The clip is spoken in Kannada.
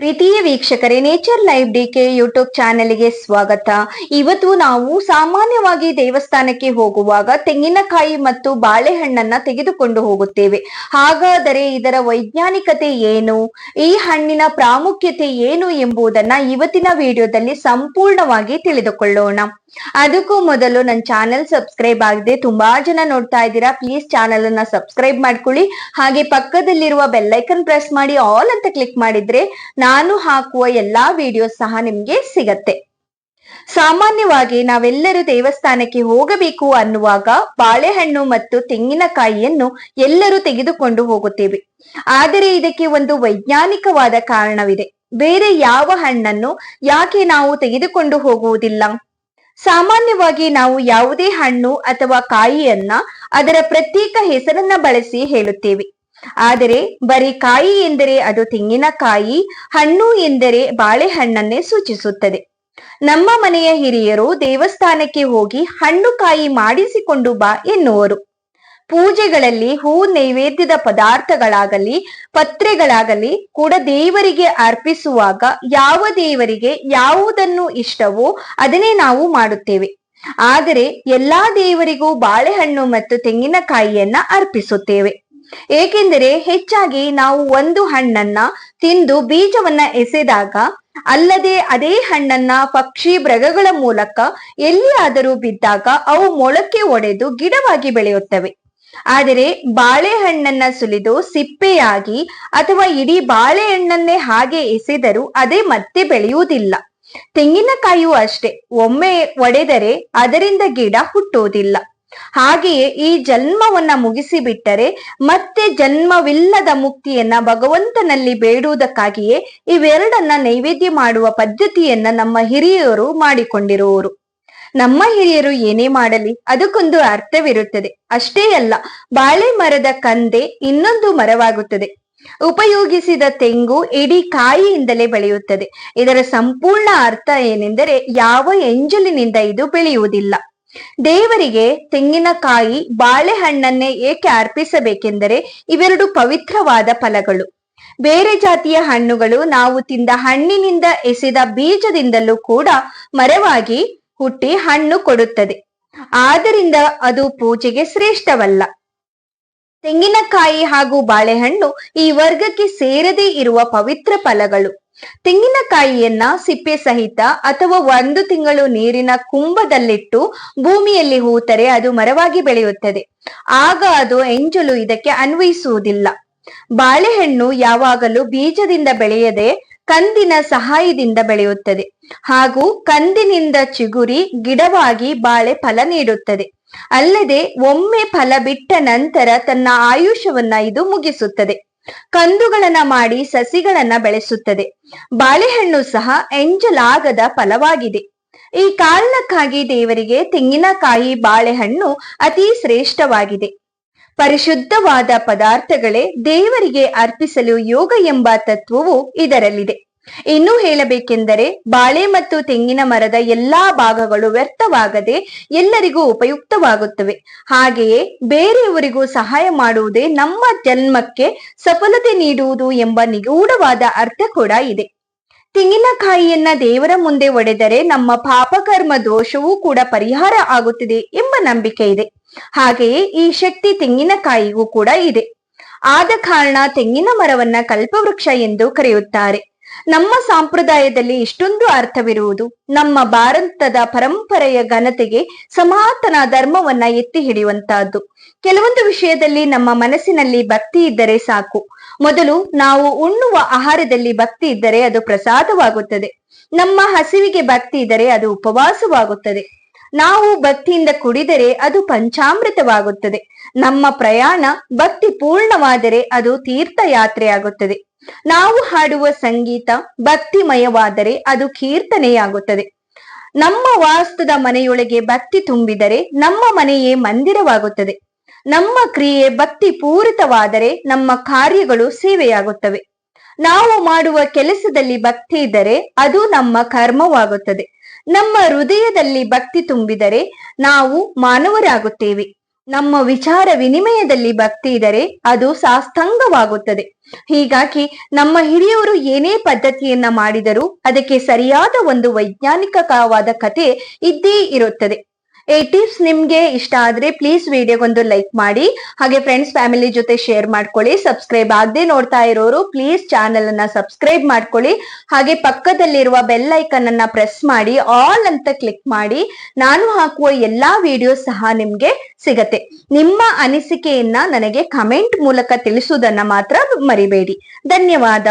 ಪ್ರೀತಿಯ ವೀಕ್ಷಕರೇ ನೇಚರ್ ಲೈವ್ ಡಿಕೆ ಯೂಟ್ಯೂಬ್ ಚಾನೆಲ್ಗೆ ಸ್ವಾಗತ. ಇವತ್ತು ನಾವು ಸಾಮಾನ್ಯವಾಗಿ ದೇವಸ್ಥಾನಕ್ಕೆ ಹೋಗುವಾಗ ತೆಂಗಿನಕಾಯಿ ಮತ್ತು ಬಾಳೆಹಣ್ಣನ್ನ ತೆಗೆದುಕೊಂಡು ಹೋಗುತ್ತೇವೆ. ಹಾಗಾದರೆ ಇದರ ವೈಜ್ಞಾನಿಕತೆ ಏನು? ಈ ಹಣ್ಣಿನ ಪ್ರಾಮುಖ್ಯತೆ ಏನು ಎಂಬುದನ್ನ ಇವತ್ತಿನ ವಿಡಿಯೋದಲ್ಲಿ ಸಂಪೂರ್ಣವಾಗಿ ತಿಳಿದುಕೊಳ್ಳೋಣ. ಅದಕ್ಕೂ ಮೊದಲು ನನ್ನ ಚಾನೆಲ್ ಸಬ್ಸ್ಕ್ರೈಬ್ ಆಗದೆ ತುಂಬಾ ಜನ ನೋಡ್ತಾ ಇದ್ದೀರಾ ಪ್ಲೀಸ್ ಚಾನೆಲ್ ಅನ್ನ ಸಬ್ಸ್ಕ್ರೈಬ್ ಮಾಡ್ಕೊಳ್ಳಿ. ಹಾಗೆ ಪಕ್ಕದಲ್ಲಿರುವ ಬೆಲ್ಲೈಕನ್ ಪ್ರೆಸ್ ಮಾಡಿ ಆಲ್ ಅಂತ ಕ್ಲಿಕ್ ಮಾಡಿದ್ರೆ ನಾನು ಹಾಕುವ ಎಲ್ಲಾ ವಿಡಿಯೋಸ್ ಸಹ ನಿಮ್ಗೆ ಸಿಗತ್ತೆ. ಸಾಮಾನ್ಯವಾಗಿ ನಾವೆಲ್ಲರೂ ದೇವಸ್ಥಾನಕ್ಕೆ ಹೋಗಬೇಕು ಅನ್ನುವಾಗ ಬಾಳೆಹಣ್ಣು ಮತ್ತು ತೆಂಗಿನಕಾಯಿಯನ್ನು ಎಲ್ಲರೂ ತೆಗೆದುಕೊಂಡು ಹೋಗುತ್ತೇವೆ. ಆದರೆ ಇದಕ್ಕೆ ಒಂದು ವೈಜ್ಞಾನಿಕವಾದ ಕಾರಣವಿದೆ. ಬೇರೆ ಯಾವ ಹಣ್ಣನ್ನು ಯಾಕೆ ನಾವು ತೆಗೆದುಕೊಂಡು ಹೋಗುವುದಿಲ್ಲ? ಸಾಮಾನ್ಯವಾಗಿ ನಾವು ಯಾವುದೇ ಹಣ್ಣು ಅಥವಾ ಕಾಯಿಯನ್ನ ಅದರ ಪ್ರತ್ಯೇಕ ಹೆಸರನ್ನ ಬಳಸಿ ಹೇಳುತ್ತೇವೆ. ಆದರೆ ಬರೀ ಕಾಯಿ ಎಂದರೆ ಅದು ತೆಂಗಿನಕಾಯಿ, ಹಣ್ಣು ಎಂದರೆ ಬಾಳೆಹಣ್ಣನ್ನೇ ಸೂಚಿಸುತ್ತದೆ. ನಮ್ಮ ಮನೆಯ ಹಿರಿಯರು ದೇವಸ್ಥಾನಕ್ಕೆ ಹೋಗಿ ಹಣ್ಣು ಕಾಯಿ ಮಾಡಿಸಿಕೊಂಡು ಬಾ ಎನ್ನುವರು. ಪೂಜೆಗಳಲ್ಲಿ ಹೂ, ನೈವೇದ್ಯದ ಪದಾರ್ಥಗಳಾಗಲಿ, ಪತ್ರೆಗಳಾಗಲಿ ಕೂಡ ದೇವರಿಗೆ ಅರ್ಪಿಸುವಾಗ ಯಾವ ದೇವರಿಗೆ ಯಾವುದನ್ನು ಇಷ್ಟವೋ ಅದನ್ನೇ ನಾವು ಮಾಡುತ್ತೇವೆ. ಆದರೆ ಎಲ್ಲಾ ದೇವರಿಗೂ ಬಾಳೆಹಣ್ಣು ಮತ್ತು ತೆಂಗಿನಕಾಯಿಯನ್ನ ಅರ್ಪಿಸುತ್ತೇವೆ. ಏಕೆಂದರೆ ಹೆಚ್ಚಾಗಿ ನಾವು ಒಂದು ಹಣ್ಣನ್ನ ತಿಂದು ಬೀಜವನ್ನ ಎಸೆದಾಗ ಅಲ್ಲದೆ ಅದೇ ಹಣ್ಣನ್ನ ಪಕ್ಷಿ ಮೃಗಗಳ ಮೂಲಕ ಎಲ್ಲಿಯಾದರೂ ಬಿದ್ದಾಗ ಅವು ಮೊಳಕೆ ಒಡೆದು ಗಿಡವಾಗಿ ಬೆಳೆಯುತ್ತವೆ. ಆದರೆ ಬಾಳೆಹಣ್ಣನ್ನ ಸುಲಿದು ಸಿಪ್ಪೆಯಾಗಿ ಅಥವಾ ಇಡೀ ಬಾಳೆಹಣ್ಣನ್ನೇ ಹಾಗೆ ಎಸೆದರೂ ಅದೇ ಮತ್ತೆ ಬೆಳೆಯುವುದಿಲ್ಲ. ತೆಂಗಿನಕಾಯಿಯೂ ಅಷ್ಟೇ, ಒಮ್ಮೆ ಒಡೆದರೆ ಅದರಿಂದ ಗಿಡ ಹುಟ್ಟುವುದಿಲ್ಲ. ಹಾಗೆಯೇ ಈ ಜನ್ಮವನ್ನ ಮುಗಿಸಿ ಬಿಟ್ಟರೆ ಮತ್ತೆ ಜನ್ಮವಿಲ್ಲದ ಮುಕ್ತಿಯನ್ನ ಭಗವಂತನಲ್ಲಿ ಬೇಡುವುದಕ್ಕಾಗಿಯೇ ಇವೆರಡನ್ನ ನೈವೇದ್ಯ ಮಾಡುವ ಪದ್ಧತಿಯನ್ನ ನಮ್ಮ ಹಿರಿಯರು ಮಾಡಿಕೊಂಡಿರುವರು. ನಮ್ಮ ಹಿರಿಯರು ಏನೇ ಮಾಡಲಿ ಅದಕ್ಕೊಂದು ಅರ್ಥವಿರುತ್ತದೆ. ಅಷ್ಟೇ ಅಲ್ಲ, ಬಾಳೆ ಮರದ ಕಂದೆ ಇನ್ನೊಂದು ಮರವಾಗುತ್ತದೆ. ಉಪಯೋಗಿಸಿದ ತೆಂಗು ಇಡೀ ಕಾಯಿಯಿಂದಲೇ ಬೆಳೆಯುತ್ತದೆ. ಇದರ ಸಂಪೂರ್ಣ ಅರ್ಥ ಏನೆಂದರೆ ಯಾವ ಎಂಜಲಿನಿಂದ ಇದು ಬೆಳೆಯುವುದಿಲ್ಲ. ದೇವರಿಗೆ ತೆಂಗಿನಕಾಯಿ ಬಾಳೆಹಣ್ಣನ್ನೇ ಏಕೆ ಅರ್ಪಿಸಬೇಕೆಂದರೆ ಇವೆರಡು ಪವಿತ್ರವಾದ ಫಲಗಳು. ಬೇರೆ ಜಾತಿಯ ಹಣ್ಣುಗಳು ನಾವು ತಿಂದ ಹಣ್ಣಿನಿಂದ ಎಸೆದ ಬೀಜದಿಂದಲೂ ಕೂಡ ಮರವಾಗಿ ಹುಟ್ಟಿ ಹಣ್ಣು ಕೊಡುತ್ತದೆ. ಆದ್ದರಿಂದ ಅದು ಪೂಜೆಗೆ ಶ್ರೇಷ್ಠವಲ್ಲ. ತೆಂಗಿನಕಾಯಿ ಹಾಗೂ ಬಾಳೆಹಣ್ಣು ಈ ವರ್ಗಕ್ಕೆ ಸೇರದೇ ಇರುವ ಪವಿತ್ರ ಫಲಗಳು. ತೆಂಗಿನಕಾಯಿಯನ್ನ ಸಿಪ್ಪೆ ಸಹಿತ ಅಥವಾ ಒಂದು ತಿಂಗಳು ನೀರಿನ ಕುಂಭದಲ್ಲಿಟ್ಟು ಭೂಮಿಯಲ್ಲಿ ಹೂತರೆ ಅದು ಮರವಾಗಿ ಬೆಳೆಯುತ್ತದೆ. ಆಗ ಅದು ಎಂಜಲು ಇದಕ್ಕೆ ಅನ್ವಯಿಸುವುದಿಲ್ಲ. ಬಾಳೆಹಣ್ಣು ಯಾವಾಗಲೂ ಬೀಜದಿಂದ ಬೆಳೆಯದೆ ಕಂದಿನ ಸಹಾಯದಿಂದ ಬೆಳೆಯುತ್ತದೆ. ಹಾಗೂ ಕಂದಿನಿಂದ ಚಿಗುರಿ ಗಿಡವಾಗಿ ಬಾಳೆ ಫಲ ನೀಡುತ್ತದೆ. ಅಲ್ಲದೆ ಒಮ್ಮೆ ಫಲ ಬಿಟ್ಟ ನಂತರ ತನ್ನ ಆಯುಷ್ಯವನ್ನ ಇದು ಮುಗಿಸುತ್ತದೆ. ಕಂದುಗಳನ್ನ ಮಾಡಿ ಸಸಿಗಳನ್ನ ಬೆಳೆಸುತ್ತದೆ. ಬಾಳೆಹಣ್ಣು ಸಹ ಎಂಜಲಾಗದ ಫಲವಾಗಿದೆ. ಈ ಕಾರಣಕ್ಕಾಗಿ ದೇವರಿಗೆ ತೆಂಗಿನಕಾಯಿ, ಬಾಳೆಹಣ್ಣು ಅತಿ ಶ್ರೇಷ್ಠವಾಗಿದೆ. ಪರಿಶುದ್ಧವಾದ ಪದಾರ್ಥಗಳೇ ದೇವರಿಗೆ ಅರ್ಪಿಸಲು ಯೋಗ ಎಂಬ ತತ್ವವು ಇದರಲ್ಲಿದೆ. ಇನ್ನು ಹೇಳಬೇಕೆಂದರೆ ಬಾಳೆ ಮತ್ತು ತೆಂಗಿನ ಮರದ ಎಲ್ಲಾ ಭಾಗಗಳು ವ್ಯರ್ಥವಾಗದೆ ಎಲ್ಲರಿಗೂ ಉಪಯುಕ್ತವಾಗುತ್ತವೆ. ಹಾಗೆಯೇ ಬೇರೆಯವರಿಗೂ ಸಹಾಯ ಮಾಡುವುದೇ ನಮ್ಮ ಜನ್ಮಕ್ಕೆ ಸಫಲತೆ ನೀಡುವುದು ಎಂಬ ನಿಗೂಢವಾದ ಅರ್ಥ ಕೂಡ ಇದೆ. ತೆಂಗಿನಕಾಯಿಯನ್ನ ದೇವರ ಮುಂದೆ ಒಡೆದರೆ ನಮ್ಮ ಪಾಪಕರ್ಮ ದೋಷವೂ ಕೂಡ ಪರಿಹಾರ ಆಗುತ್ತದೆ ಎಂಬ ನಂಬಿಕೆ ಇದೆ. ಹಾಗೆಯೇ ಈ ಶಕ್ತಿ ತೆಂಗಿನಕಾಯಿಗೂ ಕೂಡ ಇದೆ. ಆದ ಕಾರಣ ತೆಂಗಿನ ಮರವನ್ನ ಕಲ್ಪವೃಕ್ಷ ಎಂದು ಕರೆಯುತ್ತಾರೆ. ನಮ್ಮ ಸಂಪ್ರದಾಯದಲ್ಲಿ ಇಷ್ಟೊಂದು ಅರ್ಥವಿರುವುದು ನಮ್ಮ ಭಾರತದ ಪರಂಪರೆಯ ಘನತೆಗೆ ಸಮಾತನ ಧರ್ಮವನ್ನ ಎತ್ತಿ ಹಿಡಿಯುವಂತಹದ್ದು. ಕೆಲವೊಂದು ವಿಷಯದಲ್ಲಿ ನಮ್ಮ ಮನಸ್ಸಿನಲ್ಲಿ ಭಕ್ತಿ ಇದ್ದರೆ ಸಾಕು. ಮೊದಲು ನಾವು ಉಣ್ಣುವ ಆಹಾರದಲ್ಲಿ ಭಕ್ತಿ ಇದ್ದರೆ ಅದು ಪ್ರಸಾದವಾಗುತ್ತದೆ. ನಮ್ಮ ಹಸಿವಿಗೆ ಭಕ್ತಿ ಇದ್ದರೆ ಅದು ಉಪವಾಸವಾಗುತ್ತದೆ. ನಾವು ಭಕ್ತಿಯಿಂದ ಕುಡಿದರೆ ಅದು ಪಂಚಾಮೃತವಾಗುತ್ತದೆ. ನಮ್ಮ ಪ್ರಯಾಣ ಭಕ್ತಿ ಪೂರ್ಣವಾದರೆ ಅದು ತೀರ್ಥಯಾತ್ರೆಯಾಗುತ್ತದೆ. ನಾವು ಹಾಡುವ ಸಂಗೀತ ಭಕ್ತಿಮಯವಾದರೆ ಅದು ಕೀರ್ತನೆಯಾಗುತ್ತದೆ. ನಮ್ಮ ವಾಸ್ತದ ಮನೆಯೊಳಗೆ ಭಕ್ತಿ ತುಂಬಿದರೆ ನಮ್ಮ ಮನೆಯೇ ಮಂದಿರವಾಗುತ್ತದೆ. ನಮ್ಮ ಕ್ರಿಯೆ ಭಕ್ತಿ ಪೂರಿತವಾದರೆ ನಮ್ಮ ಕಾರ್ಯಗಳು ಸೇವೆಯಾಗುತ್ತವೆ. ನಾವು ಮಾಡುವ ಕೆಲಸದಲ್ಲಿ ಭಕ್ತಿ ಇದ್ದರೆ ಅದು ನಮ್ಮ ಕರ್ಮವಾಗುತ್ತದೆ. ನಮ್ಮ ಹೃದಯದಲ್ಲಿ ಭಕ್ತಿ ತುಂಬಿದರೆ ನಾವು ಮಾನವರಾಗುತ್ತೇವೆ. ನಮ್ಮ ವಿಚಾರ ವಿನಿಮಯದಲ್ಲಿ ಭಕ್ತಿ ಇದ್ದರೆ ಅದು ಸಾಸ್ತಂಗವಾಗುತ್ತದೆ ಹೀಗಾಗಿ ನಮ್ಮ ಹಿರಿಯವರು ಏನೇ ಪದ್ಧತಿಯನ್ನ ಮಾಡಿದರೂ ಅದಕ್ಕೆ ಸರಿಯಾದ ಒಂದು ವೈಜ್ಞಾನಿಕವಾದ ಕಥೆ ಇದ್ದೇ ಇರುತ್ತದೆ. ಈ ಟಿಪ್ಸ್ ನಿಮ್ಗೆ ಇಷ್ಟ ಆದ್ರೆ ಪ್ಲೀಸ್ ವಿಡಿಯೋಗೊಂದು ಲೈಕ್ ಮಾಡಿ. ಹಾಗೆ ಫ್ರೆಂಡ್ಸ್ ಫ್ಯಾಮಿಲಿ ಜೊತೆ ಶೇರ್ ಮಾಡ್ಕೊಳ್ಳಿ. ಸಬ್ಸ್ಕ್ರೈಬ್ ಆಗದೆ ನೋಡ್ತಾ ಇರೋರು ಪ್ಲೀಸ್ ಚಾನೆಲ್ ಅನ್ನ ಸಬ್ಸ್ಕ್ರೈಬ್ ಮಾಡ್ಕೊಳ್ಳಿ. ಹಾಗೆ ಪಕ್ಕದಲ್ಲಿರುವ ಬೆಲ್ ಐಕನ್ ಅನ್ನ ಪ್ರೆಸ್ ಮಾಡಿ ಆಲ್ ಅಂತ ಕ್ಲಿಕ್ ಮಾಡಿ. ನಾನು ಹಾಕುವ ಎಲ್ಲಾ ವಿಡಿಯೋಸ್ ಸಹ ನಿಮ್ಗೆ ಸಿಗತ್ತೆ. ನಿಮ್ಮ ಅನಿಸಿಕೆಯನ್ನ ನನಗೆ ಕಮೆಂಟ್ ಮೂಲಕ ತಿಳಿಸುವುದನ್ನ ಮಾತ್ರ ಮರಿಬೇಡಿ. ಧನ್ಯವಾದ.